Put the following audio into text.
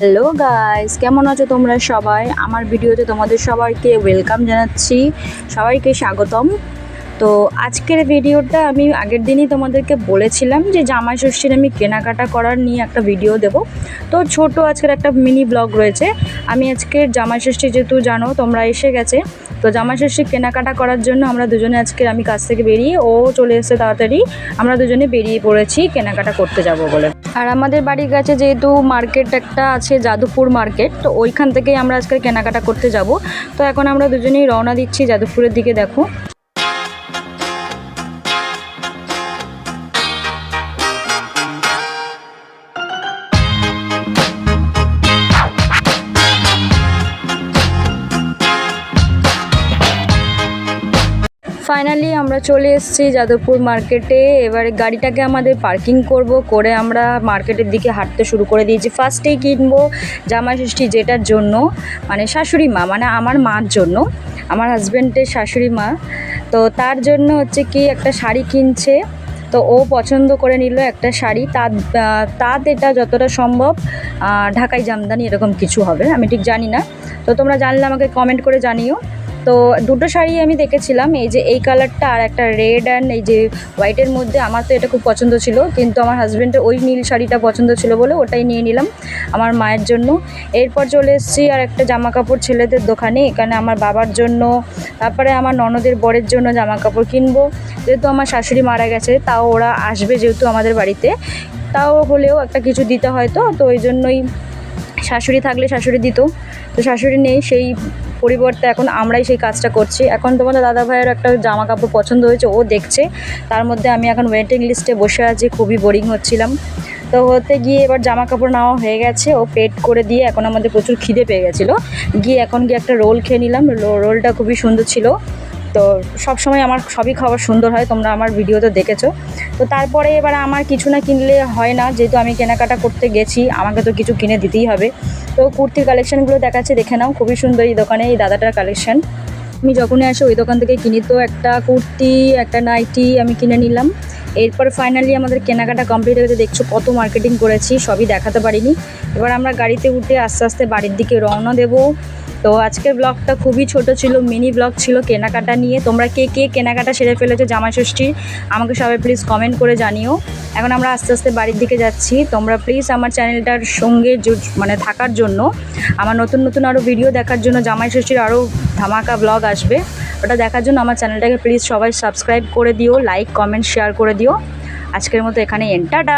Hello guys কেমন আছো তোমরা সবাই? আমার ভিডিওতে তোমাদের সবাইকে ওয়েলকাম জানাচ্ছি। সবাইকে স্বাগতম। তো আজকের ভিডিওটা আমি আগের দিনই তোমাদেরকে বলেছিলাম যে জামাই ষষ্ঠীর আমি কেনাকাটা করার নিয়ে একটা ভিডিও দেব। তো ছোট আজকের একটা মিনি ব্লগ রয়েছে। আমি আজকের জামাই ষষ্ঠী যেহেতু জানো, তোমরা এসে গেছে। তো জামাই ষষ্ঠী কেনাকাটা করার জন্য আমরা দুজনে আজকে, আমি কাছ থেকে বেরিয়ে, ও চলে এসে তাড়াতাড়ি, আমরা দুজনে বেরিয়ে পড়েছি কেনাকাটা করতে যাব বলে। আর আমাদের বাড়ির কাছে যেহেতু মার্কেট একটা আছে, যাদবপুর মার্কেট, তো ওইখান থেকেই আমরা আজকে কেনাকাটা করতে যাব। তো এখন আমরা দুজনেই রওনা দিচ্ছি যাদবপুরের দিকে, দেখো। ফাইনালি আমরা চলে এসেছি যাদবপুর মার্কেটে। এবারে গাড়িটাকে আমাদের পার্কিং করব, করে আমরা মার্কেটের দিকে হাঁটতে শুরু করে দিয়েছি। ফার্স্টেই কিনবো জামাই ষষ্ঠী যেটার জন্য মানে শাশুড়ি মা মানে আমার মার জন্য, আমার হাজব্যান্ডের শাশুড়ি মা। তো তার জন্য হচ্ছে কি, একটা শাড়ি কিনছে। তো ও পছন্দ করে নিল একটা শাড়ি। তাঁত তাঁত এটা যতটা সম্ভব ঢাকাই জামদানি এরকম কিছু হবে, আমি ঠিক জানি না। তো তোমরা জানলে আমাকে কমেন্ট করে জানিও। তো দুটো শাড়ি আমি দেখেছিলাম, এই যে এই কালারটা আর একটা রেড অ্যান্ড এই যে হোয়াইটের মধ্যে আমার তো এটা খুব পছন্দ ছিল, কিন্তু আমার হাজব্যান্ডের ওই নীল শাড়িটা পছন্দ ছিল বলে ওটাই নিয়ে নিলাম আমার মায়ের জন্য। এরপর চলে এসেছি আর একটা জামা কাপড় ছেলেদের দোকানে, এখানে আমার বাবার জন্য, তারপরে আমার ননদের বরের জন্য জামা কাপড় কিনবো। যেহেতু আমার শাশুড়ি মারা গেছে, তাও ওরা আসবে যেহেতু আমাদের বাড়িতে। তাও হলেও একটা কিছু দিতে হয় তো তো ওই জন্যই শাশুড়ি থাকলে শাশুড়ি দিত। তো শাশুড়ি নেই, সেই পরিবর্তে এখন আমরাই সেই কাজটা করছি। এখন তোমাদের দাদা ভাইয়ের একটা জামা কাপড় পছন্দ হয়েছে, ও দেখছে। তার মধ্যে আমি এখন ওয়েটিং লিস্টে বসে আছি, খুবই বোরিং হচ্ছিলাম। তো হতে গিয়ে এবার জামা কাপড় নেওয়া হয়ে গেছে, ও পেড করে দিয়ে এখন আমাদের প্রচুর খিদে পেয়ে গেছিল। গিয়ে এখন গিয়ে একটা রোল খেয়ে নিলাম রোলটা খুবই সুন্দর ছিল। তো সব সময় আমার সবই খাবার সুন্দর হয়, তোমরা আমার ভিডিওতে দেখেছ। তো তারপরে এবার আমার কিছু না কিনলে হয় না, যেহেতু আমি কেনাকাটা করতে গেছি, আমাকে তো কিছু কিনে দিতেই হবে। তো কুর্তির কালেকশানগুলো দেখাচ্ছে, দেখে নাও, খুবই সুন্দর এই দোকানে, এই দাদাটার কালেকশান আমি যখনই আসি, ওই দোকান থেকে কিনি। তো একটা কুর্তি, একটা নাইটি আমি কিনে নিলাম। এরপর ফাইনালি আমাদের কেনাকাটা কমপ্লিট হয়ে গেছে দেখছ কত মার্কেটিং করেছি, সবই দেখাতে পারিনি। এবার আমরা গাড়িতে উঠে আস্তে আস্তে বাড়ির দিকে রওনা দেবো। তো আজকের ব্লগটা খুবই ছোট ছিল মিনি ব্লগ ছিল কেনাকাটা নিয়ে। তোমরা কে কে কেনাকাটা সেরে ফেলেছো জামাই ষষ্ঠী, আমাকে সবাই প্লিজ কমেন্ট করে জানিও। এখন আমরা আস্তে আস্তে বাড়ির দিকে যাচ্ছি। তোমরা প্লিজ আমার চ্যানেলটার সঙ্গে মানে থাকার জন্য, আমার নতুন নতুন আরও ভিডিও দেখার জন্য জামাই ষষ্ঠীর আরও ধামাকা ব্লগ আসবে। ওটা দেখার জন্য আমার চ্যানেলটাকে প্লিজ সবাই সাবস্ক্রাইব করে দিও লাইক কমেন্ট শেয়ার করে দিও। আজকের মতো এখানে এন্টাটা